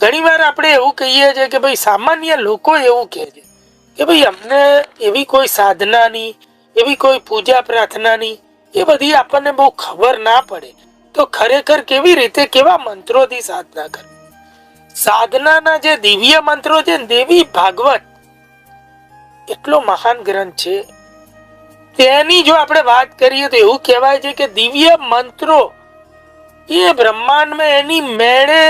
ઘણીવાર આપણે એવું કહીએ છીએ કે ભાઈ સામાન્ય લોકો એવું કહે છે કે ભાઈ અમને એવી કોઈ સાધનાની, એવી કોઈ પૂજા પ્રાર્થનાની એ બધી આપણને બહુ ખબર ના પડે. તો ખરેખર કેવી રીતે, કેવા મંત્રોથી સાધના કરવી? સાધનાના જે દિવ્ય મંત્રો છે દેવી ભાગવત, એટલો મહાન ગ્રંથ છે. તેની જો આપણે વાત કરીએ તો એવું કહેવાય છે કે દિવ્ય મંત્રો એ બ્રહ્માંડમાં એની મેળે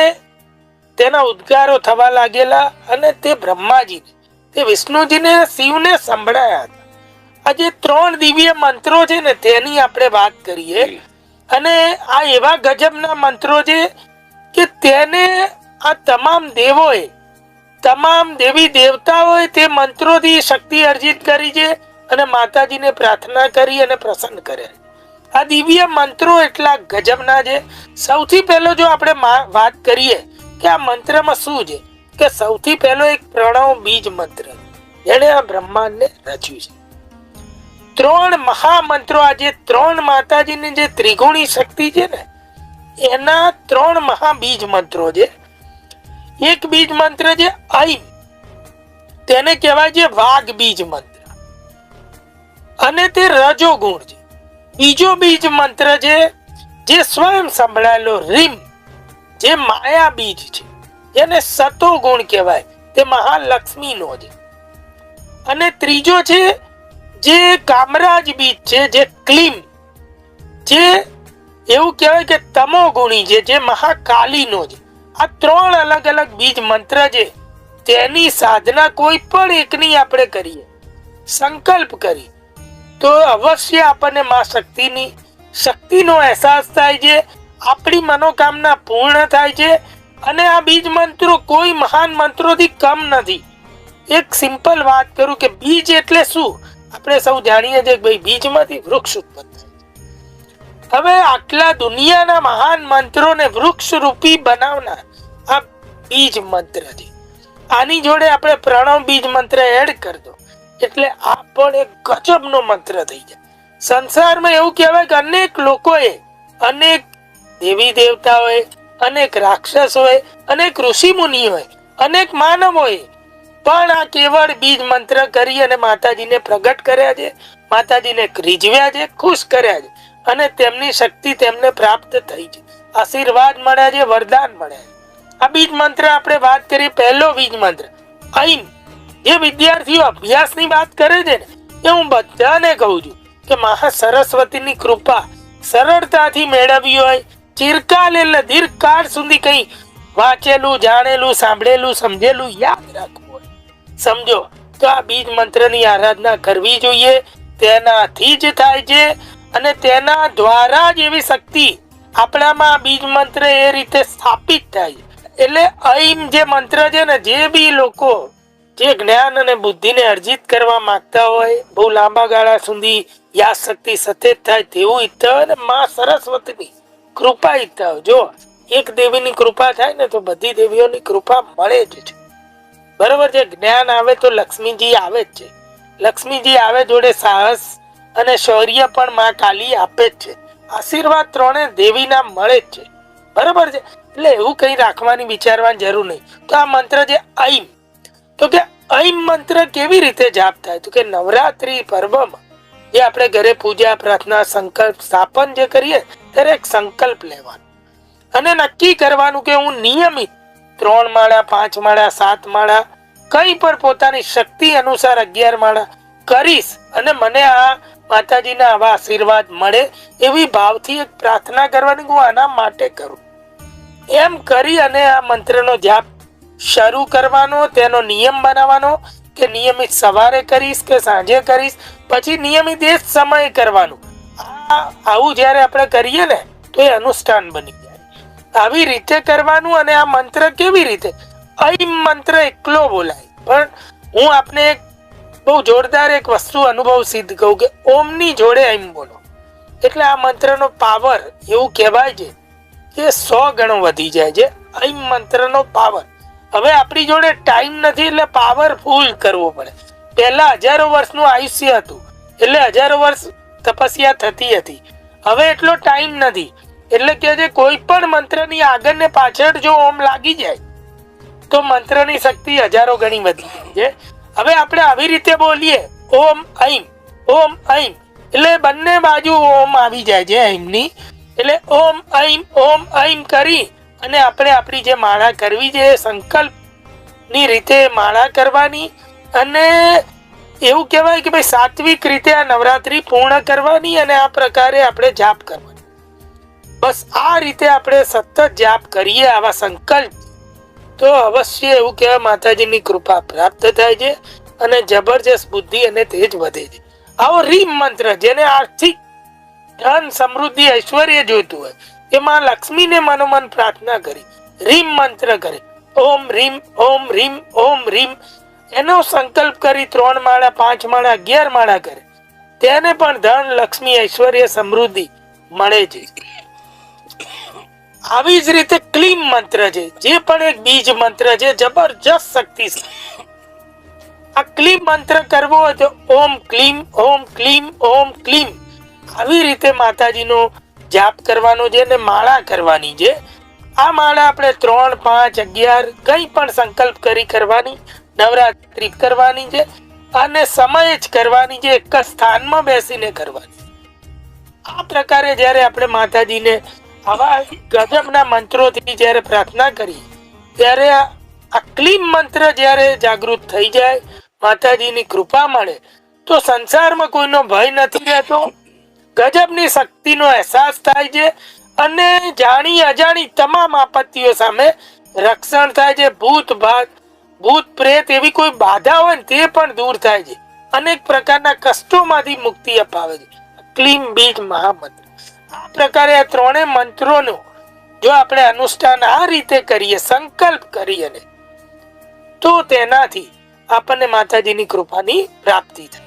તેના ઉદ્ગારો થવા લાગેલા અને તે બ્રહ્માજી તે વિષ્ણુજીને શિવને સંભળાયા હતા. આ જે ત્રણ દિવ્ય મંત્રો છે ને તેની આપણે વાત કરીએ. અને આ એવા ગજબના મંત્રો છે કે તેને આ તમામ દેવોએ તમામ દેવી દેવતાઓએ તે મંત્રોથી શક્તિ અર્જિત કરી છે અને માતાજીને પ્રાર્થના કરી અને પ્રસન્ન કરે. આ દિવ્ય મંત્રો એટલા ગજબના છે. સૌથી પહેલો જો આપણે વાત કરીએ કે આ મંત્રમાં શું છે? કે સૌથી પહેલો એક પ્રણવ બીજ મંત્ર. જેણે આ બ્રહ્માંડને રચ્યું છે. ત્રણ મહામંત્રો આ જે ત્રણ માતાજીની જે ત્રિગુણી શક્તિ છે ને, એના ત્રણ મહાબીજ મંત્રો છે. એક બીજ મંત્ર છે ઐમ તેને કહેવાય છે વાઘ બીજ મંત્ર. અને તે રજો ગુણ છે. બીજો બીજ મંત્ર છે જે સ્વયં સંભળાયેલો રીમ. જે માયા બીજ છે, જેને સતો ગુણ કહેવાય, તે મહાલક્ષ્મીનો છે અને ત્રીજો છે, જે કામરાજ બીજ છે, જે ક્લીમ, જે એવું કહેવાય કે તમો ગુણી છે, જે મહાકાલીનો છે આ ત્રણ અલગ અલગ બીજ મંત્ર છે, તેની સાધના કોઈ પણ એકની આપણે કરીએ, સંકલ્પ કરી તો અવશ્ય આપણને મા શક્તિની, શક્તિનો અહેસાસ થાય છે આપણી મનોકામના પૂર્ણ થાય છે અને આ બીજ મંત્રો કોઈ મહાન મંત્રોથી કમ નથી. એક સિમ્પલ વાત કરું કે બીજ એટલે શું? આપણે સૌ જાણીએ છીએ કે ભાઈ બીજમાંથી વૃક્ષ ઉત્પન્ન થાય હવે આટલા દુનિયાના મહાન મંત્રોને વૃક્ષ રૂપી બનાવનાર આ બીજ મંત્ર છે. આની જોડે આપણે પ્રણવ બીજ મંત્ર એડ કરી દો. એટલે આ પણ એક ગજબનો મંત્ર થઈ જાય. સંસારમાં એવું કહેવાય કે અનેક લોકોએ અનેક દેવી દેવતાઓએ અનેક રાક્ષસોએ અનેક ઋષિ મુનિઓએ અનેક માનવોએ પણ આ કેવળ બીજ મંત્ર કરી અને માતાજીને પ્રગટ કર્યા છે, માતાજીને રીઝવ્યા છે, ખુશ કર્યા છે અને તેમની શક્તિ તેમને પ્રાપ્ત થઈ છે. આશીર્વાદ મળ્યા છે, વરદાન મળ્યા છે. આ બીજ મંત્ર આપણે વાત કરી, પહેલો બીજ મંત્ર. અહીં જે વિદ્યાર્થીઓ અભ્યાસની વાત કરે છે ને, એ હું બધાને કહું છું કે મહા સરસ્વતીની કૃપા સરળતાથી મેળવવી હોય ચિરકાલ એટલે દીર્ઘકાળ સુધી કઈ વાંચેલું, જાણેલું, સાંભળેલું, સમજેલું યાદ રાખવું હોય. સમજો, તો આ બીજ મંત્રની આરાધના કરવી જોઈએ. તેનાથી જ થાય છે અને તેના દ્વારા જ એવી શક્તિ આપણામાં બીજ મંત્ર એ રીતે સ્થાપિત થાય એટલે અહીં જે મંત્ર છે ને, જે બી લોકો જે જ્ઞાન અને બુદ્ધિને અર્જિત કરવા માંગતા હોય, બહુ લાંબા ગાળા સુધી યાદ શક્તિ સતેજ થાય તેવું ઈચ્છતા માં સરસ્વતીની કૃપા ઈચ્છતા હોય જો, એક દેવીની કૃપા થાય ને તો બધી દેવીઓની કૃપા મળે જ છે. બરોબર છે? જ્ઞાન આવે તો લક્ષ્મીજી આવે જ છે. લક્ષ્મીજી આવે જોડે સાહસ અને શૌર્ય પણ માં કાલી આપે જ છે. આશીર્વાદ ત્રણે દેવીના મળે જ છે. બરોબર છે? એટલે એવું કંઈ રાખવાની, વિચારવાની જરૂર નહીં. તો આ મંત્ર છે ઐમ તો કે ઐમ મંત્ર કેવી રીતે જાપ થાય? તો કે નવરાત્રી પર્વમાં જે આપણે ઘરે પૂજા, પ્રાર્થના, સંકલ્પ, સ્થાપન જે કરીએ, ત્યારે એક સંકલ્પ લેવાનો. અને નક્કી કરવાનું કે હું નિયમિત ત્રણ માળા, પાંચ માળા, સાત માળા, કઈ પણ પોતાની શક્તિ અનુસાર અગિયાર માળા કરીશ અને મને આ માતાજીના આવા આશીર્વાદ મળે એવી ભાવથી એક પ્રાર્થના કરવાની હું આના માટે કરું. એમ કરી અને આ મંત્રનો જાપ શરૂ કરવાનો, તેનો નિયમ બનાવવાનો કે નિયમિત સવારે કરીશ કે સાંજે કરીશ, પછી નિયમિત એ જ સમયે કરવાનું. આ આવું જ્યારે આપણે કરીએ ને, તો એ અનુષ્ઠાન બની જાય. આવી રીતે કરવાનું અને આ મંત્ર કેવી રીતે? અહીં મંત્ર એકલો બોલાય. પણ હું આપને એક બહુ જોરદાર એક વસ્તુ અનુભવ સિદ્ધ કહું કે ઓમની જોડે એમ બોલો. એટલે આ મંત્રનો પાવર એવું કહેવાય છે કે સો ગણો વધી જાય છે. અહીં મંત્રનો પાવર. હવે આપણી જોડે ટાઈમ નથી એટલે પાવરફુલ કરવો પડે. પહેલા હજારો વર્ષનું આયુષ્ય હતું. એટલે હજારો વર્ષ તપસ્યા થતી હતી. હવે એટલો ટાઈમ નથી. એટલે કે જે કોઈ પણ મંત્રની આગળ ને પાછળ જો ઓમ લાગી જાય, તો મંત્રની શક્તિ હજારો ગણી વધી જાય છે. હવે આપણે આવી રીતે બોલીએ, ઓમ ઐમ ઓમ ઐમ એટલે બંને બાજુ ઓમ આવી જાય છે ઐમની એટલે ઓમ ઐમ ઓમ ઐમ કરી અને આપણે આપણી જે માળા કરવી છે એ સંકલ્પની રીતે માળા કરવાની અને એવું કહેવાય કે ભાઈ સાત્વિક રીતે આ નવરાત્રી પૂર્ણ કરવાની અને આ પ્રકારે આપણે જાપ કરવાની. બસ આ રીતે આપણે સતત જાપ કરીએ આવા સંકલ્પ. તો અવશ્ય એવું કહેવાય માતાજીની કૃપા પ્રાપ્ત થાય છે અને જબરજસ્ત બુદ્ધિ અને તેજ વધે છે. આવો રીમ મંત્ર જેને આર્થિક ધન સમૃદ્ધિ ઐશ્વર્ય જોઈતું હોય એમાં લક્ષ્મીને મનોમન પ્રાર્થના કરી, રીમ મંત્ર કરે, ઓમ રીમ ઓમ રીમ ઓમ રીમ. એનો સંકલ્પ કરી ત્રણ માળા, પાંચ માળા, અગિયાર માળા કરે. તેને પણ ધન, લક્ષ્મી, ઐશ્વર્ય, સમૃદ્ધિ મળે છે. આવી જ રીતે ક્લીમ મંત્ર છે, જે પણ એક બીજ મંત્ર છે, જબરજસ્ત શક્તિ આ ક્લીમ મંત્ર કરવો હોય તો ઓમ ક્લીમ ઓમ ક્લીમ ઓમ ક્લીમ આવી રીતે માતાજીનો જાપ કરવાનો છે ને માળા કરવાની છે. આ માળા આપણે ત્રણ, પાંચ, અગિયાર કંઈ પણ સંકલ્પ કરી કરવાની, નવરાત્રિ કરવાની છે અને સમય જ કરવાની છે, એક સ્થાનમાં બેસીને કરવાની. આ પ્રકારે જ્યારે આપણે માતાજીને આવા ગજબના મંત્રોથી જ્યારે પ્રાર્થના કરી, ત્યારે આ ક્લીમ મંત્ર જ્યારે જાગૃત થઈ જાય, માતાજીની કૃપા મળે, તો સંસારમાં કોઈનો ભય નથી રહેતો. ગજબની શક્તિનો અહેસાસ થાય છે અને જાણી અજાણી તમામ આપત્તિઓ સામે રક્ષણ થાય છે. ભૂત ભાત, ભૂત પ્રેત એવી કોઈ બાધા હોય ને તે પણ દૂર થાય છે. અનેક પ્રકારના કષ્ટોમાંથી મુક્તિ અપાવે છે. ક્લીમ બીજ મહામંત્ર. આ પ્રકારે આ ત્રણેય મંત્રોનું જો આપણે અનુષ્ઠાન આ રીતે કરીએ, સંકલ્પ કરીએ તો તેનાથી આપણને માતાજીની કૃપાની પ્રાપ્તિ થાય.